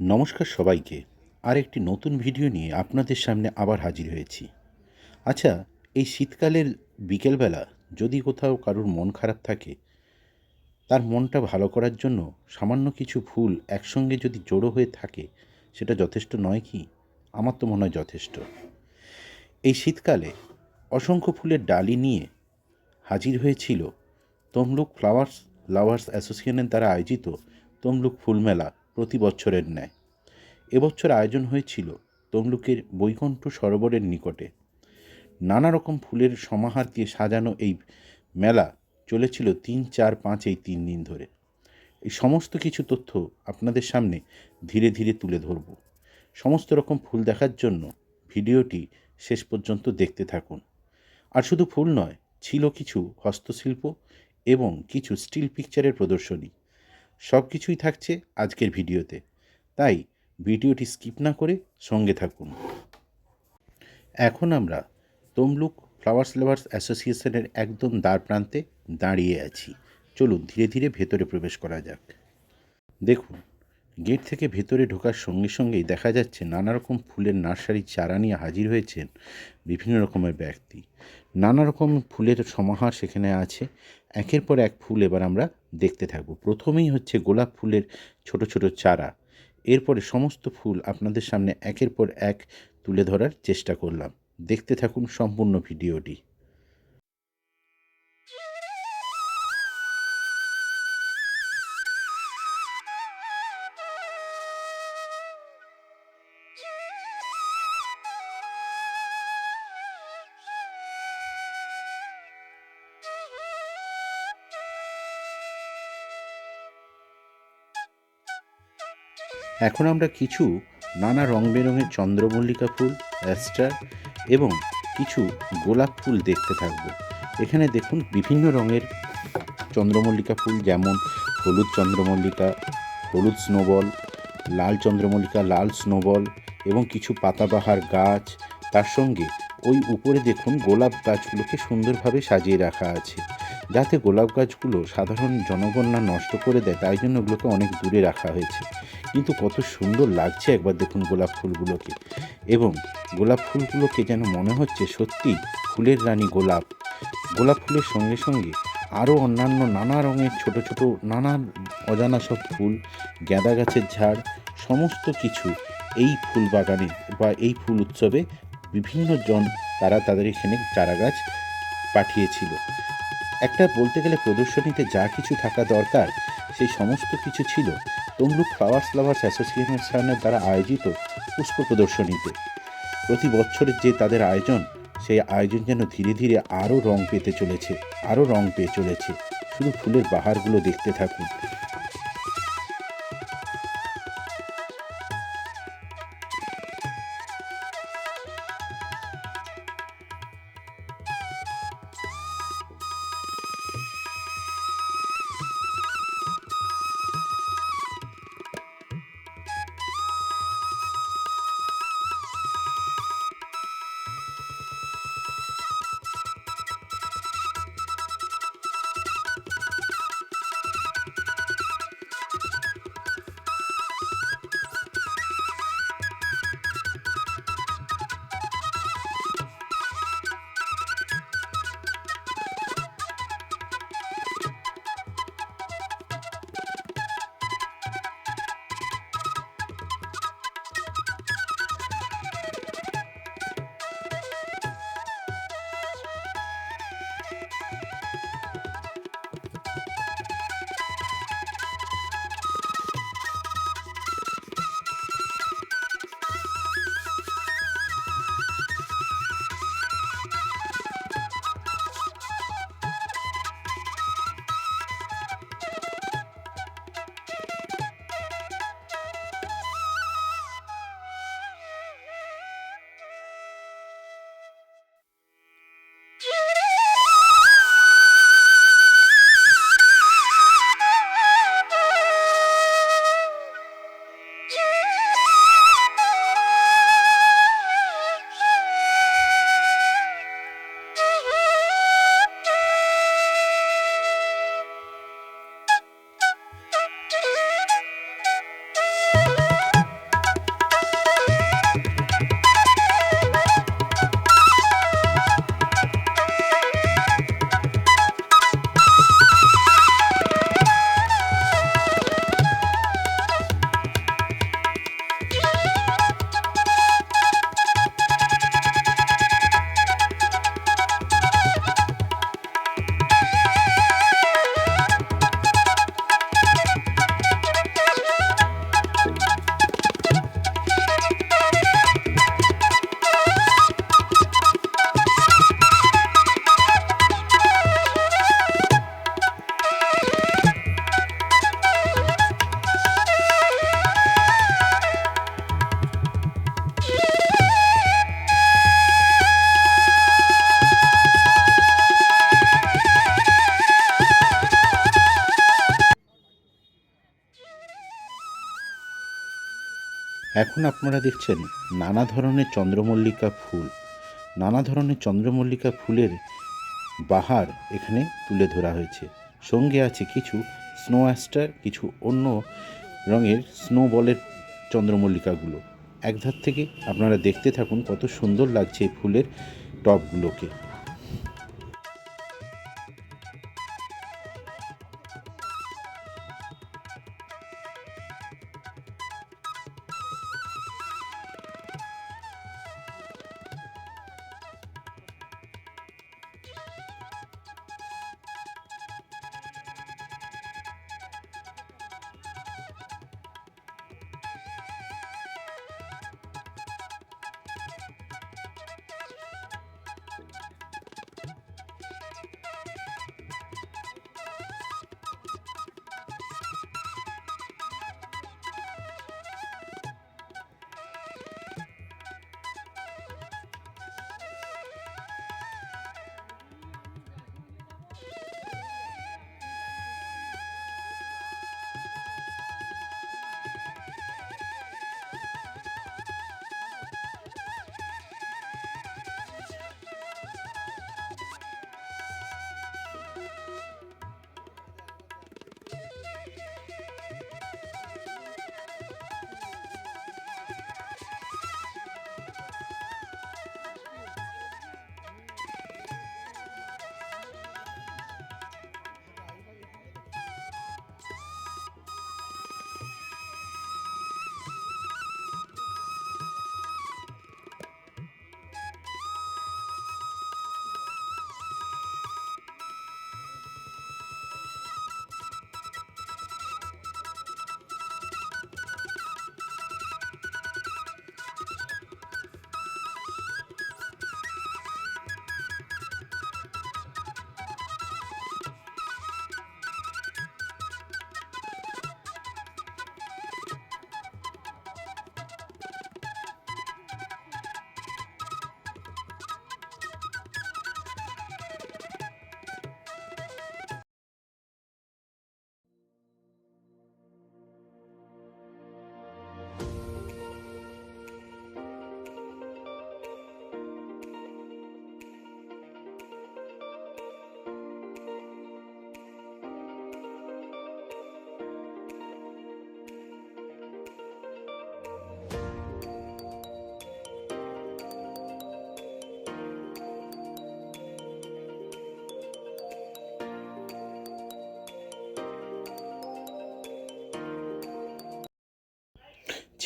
নমস্কার সবাইকে। আর একটি নতুন ভিডিও নিয়ে আপনাদের সামনে আবার হাজির হয়েছি। আচ্ছা এই শীতকালের বিকেলবেলা যদি কোথাও কারোর মন খারাপ থাকে, তার মনটা ভালো করার জন্য সামান্য কিছু ফুল একসঙ্গে যদি জড়ো হয়ে থাকে, সেটা যথেষ্ট নয় কি? আমার তো মনে হয় যথেষ্ট। এই শীতকালে অসংখ্য ফুলের ডালি নিয়ে হাজির হয়েছিল তমলুক ফ্লাওয়ার্স, লাভার্স অ্যাসোসিয়েশনের দ্বারা আয়োজিত তমলুক ফুলমেলা প্রতি বছরের ন্যায়। এবছর আয়োজন হয়েছিল তমলুকের বৈকুণ্ঠ সরোবরের নিকটে। নানা রকম ফুলের সমাহার দিয়ে সাজানো এই মেলা চলেছিল তিন, চার, পাঁচ, এই তিন দিন ধরে। এই সমস্ত কিছু তথ্য আপনাদের সামনে ধীরে ধীরে তুলে ধরব। সমস্ত রকম ফুল দেখার জন্য ভিডিওটি শেষ পর্যন্ত দেখতে থাকুন। আর শুধু ফুল নয়, ছিল কিছু হস্তশিল্প এবং কিছু স্টিল পিকচারের প্রদর্শনী। সব কিছুই থাকছে আজকের ভিডিওতে। তাই ভিডিওটি স্কিপ না করে সঙ্গে থাকুন। এখন আমরা তমলুক ফ্লাওয়ার্স লাভার্স অ্যাসোসিয়েশনের একদম দ্বার প্রান্তে দাঁড়িয়ে আছি। চলুন ধীরে ধীরে ভেতরে প্রবেশ করা যাক। দেখুন গেট থেকে ভেতরে ঢোকার সঙ্গে সঙ্গেই দেখা যাচ্ছে নানা রকম ফুলের নার্সারির চারা নিয়ে হাজির হয়েছেন বিভিন্ন রকমের ব্যক্তি। নানা রকম ফুলের সমাহার সেখানে আছে। একের পর এক ফুল এবার আমরা দেখতে থাকব। প্রথমেই হচ্ছে গোলাপ ফুলের ছোট ছোট চারা। এরপরে সমস্ত ফুল আপনাদের সামনে একের পর এক তুলে ধরার চেষ্টা করলাম। দেখতে থাকুন সম্পূর্ণ ভিডিওটি। এখন আমরা কিছু নানা রং বেরঙের চন্দ্রমল্লিকা ফুল, অ্যাস্টার এবং কিছু গোলাপ ফুল দেখতে থাকব। এখানে দেখুন বিভিন্ন রঙের চন্দ্রমল্লিকা ফুল যেমন হলুদ চন্দ্রমল্লিকা, হলুদ স্নোবল, লাল চন্দ্রমল্লিকা, লাল স্নোবল এবং কিছু পাতাবাহার গাছ। তার সঙ্গে ওই উপরে দেখুন গোলাপ গাছগুলোকে সুন্দরভাবে সাজিয়ে রাখা আছে। যাতে গোলাপ গাছগুলো সাধারণ জনগণ না নষ্ট করে দেয়, তাই জন্য ওগুলোকে অনেক দূরে রাখা হয়েছে। কিন্তু কত সুন্দর লাগছে একবার দেখুন গোলাপ ফুলগুলোকে। এবং গোলাপ ফুলগুলোকে যেন মনে হচ্ছে সত্যি ফুলের রানী গোলাপ। গোলাপ ফুলের সঙ্গে সঙ্গে আরও অন্যান্য নানা রঙের ছোট ছোট নানা অজানা সব ফুল, গাঁদা গাছের ঝাড়, সমস্ত কিছু এই ফুল বাগানে বা এই ফুল উৎসবে বিভিন্ন জন তারা তাদের এখানে চারা গাছ পাঠিয়েছিল। একটা বলতে গেলে প্রদর্শনীতে যা কিছু থাকা দরকার, সেই সমস্ত কিছু ছিল তমলুক ফ্লাওয়ার্স লাভার্স অ্যাসোসিয়েশনের দ্বারা আয়োজিত পুষ্প প্রদর্শনীতে। প্রতি বছরের যে তাদের আয়োজন, সেই আয়োজন যেন ধীরে ধীরে আরও রং পেতে চলেছে, আরও রং পেয়ে চলেছে। শুধু ফুলের বাহারগুলো দেখতে থাকুন। এখন আপনারা দেখছেন নানা ধরনের চন্দ্রমল্লিকা ফুল। নানা ধরনের চন্দ্রমল্লিকা ফুলের বাহার এখানে তুলে ধরা হয়েছে। সঙ্গে আছে কিছু স্নো অ্যাস্টার কিছু অন্য রঙের স্নো বলের চন্দ্রমল্লিকাগুলো। একধার থেকে আপনারা দেখতে থাকুন কত সুন্দর লাগছে এই ফুলের টবগুলোকে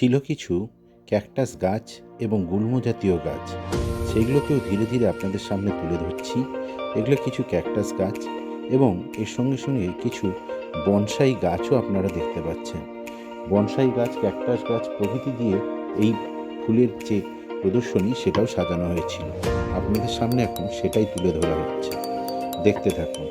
ছিল কিছু ক্যাকটাস গাছ এবং গুল্ম জাতীয় গাছ। সেগুলোকেও ধীরে ধীরে আপনাদের সামনে তুলে ধরছি। এগুলো কিছু ক্যাকটাস গাছ এবং এর সঙ্গে সঙ্গে কিছু বনসাই গাছও আপনারা দেখতে পাচ্ছেন। বনসাই গাছ, ক্যাকটাস গাছ প্রভৃতি দিয়ে এই ফুলের যে প্রদর্শনী, সেটাও সাজানো হয়েছিল। আপনাদের সামনে এখন সেটাই তুলে ধরা হচ্ছে। দেখতে থাকুন।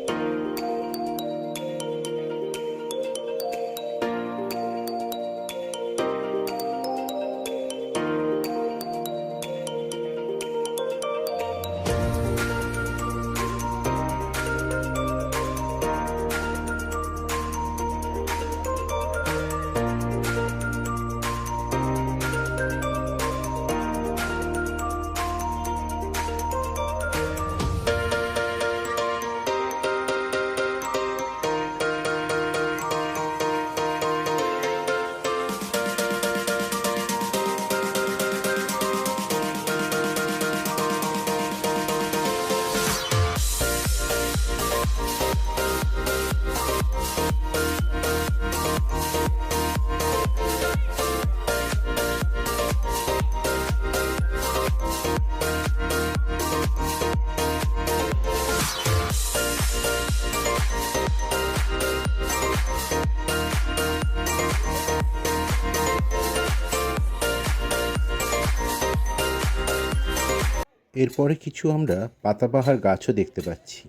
এরপরে কিছু আমরা পাতাবাহার গাছও দেখতে পাচ্ছি।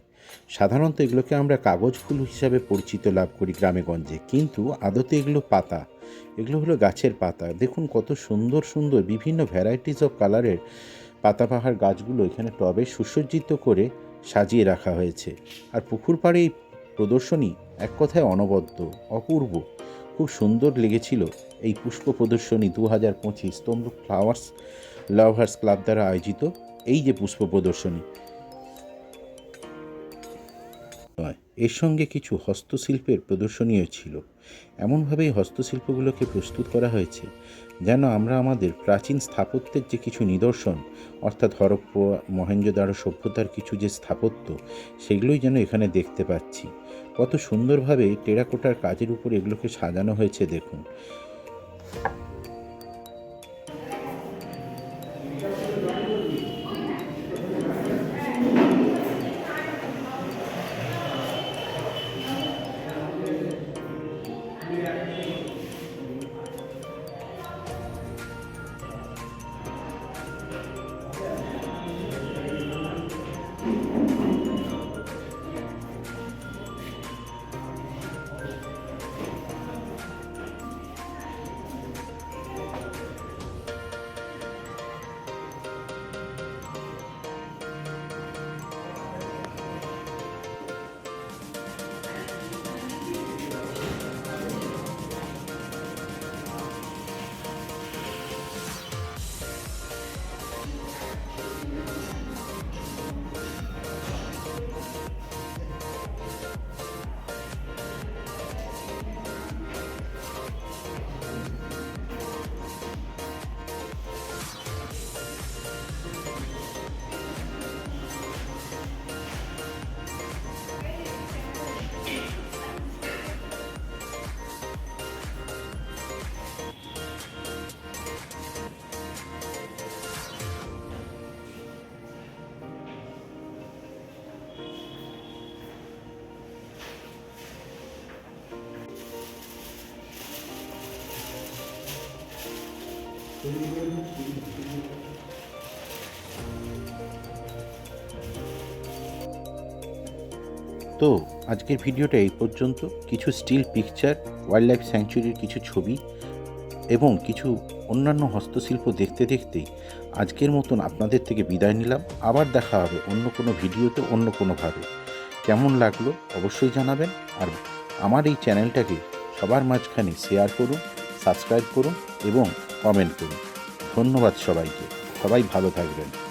সাধারণত এগুলোকে আমরা কাগজ ফুল হিসাবে পরিচিত লাভ করি গ্রামেগঞ্জে কিন্তু আদতে এগুলো পাতা। এগুলো হলো গাছের পাতা। দেখুন কত সুন্দর সুন্দর বিভিন্ন ভ্যারাইটিস অফ কালারের পাতাবাহার গাছগুলো এখানে টবে সুসজ্জিত করে সাজিয়ে রাখা হয়েছে। আর পুকুর পাড়ে এই প্রদর্শনী এক কথায় অনবদ্য, অপূর্ব। খুব সুন্দর লেগেছিল এই পুষ্প প্রদর্শনী দু হাজার পঁচিশ। তমলুক ফ্লাওয়ার্স, লাভার্স ক্লাব দ্বারা আয়োজিত। এই যে পুষ্প প্রদর্শনী। এর সঙ্গে কিছু হস্তশিল্পের প্রদর্শনীও ছিল। এমনভাবেই হস্তশিল্পগুলোকে প্রস্তুত করা হয়েছে, যেন আমরা আমাদের প্রাচীন স্থাপত্যের যে কিছু নিদর্শন, অর্থাৎ হরপ্পা মহেঞ্জোদারো সভ্যতার কিছু যে স্থাপত্য, সেগুলোই যেন এখানে দেখতে পাচ্ছি। কত সুন্দরভাবে টেরাকোটার কাজের উপর এগুলোকে সাজানো হয়েছে, দেখুন। তো আজকের ভিডিওটা এই পর্যন্ত। কিছু স্টিল পিকচার ওয়াইল্ড লাইফ স্যাংচুরির কিছু ছবি এবং কিছু অন্যান্য হস্তশিল্প দেখতে দেখতেই আজকের মতন আপনাদের থেকে বিদায় নিলাম। আবার দেখা হবে অন্য কোনো ভিডিওতে অন্য কোনোভাবে। কেমন লাগল অবশ্যই জানাবেন আর আমার এই চ্যানেলটাকে সবার মাঝখানে শেয়ার করুন, সাবস্ক্রাইব করুন এবং কমেন্ট করুন। ধন্যবাদ সবাইকে। সবাই ভালো থাকবেন।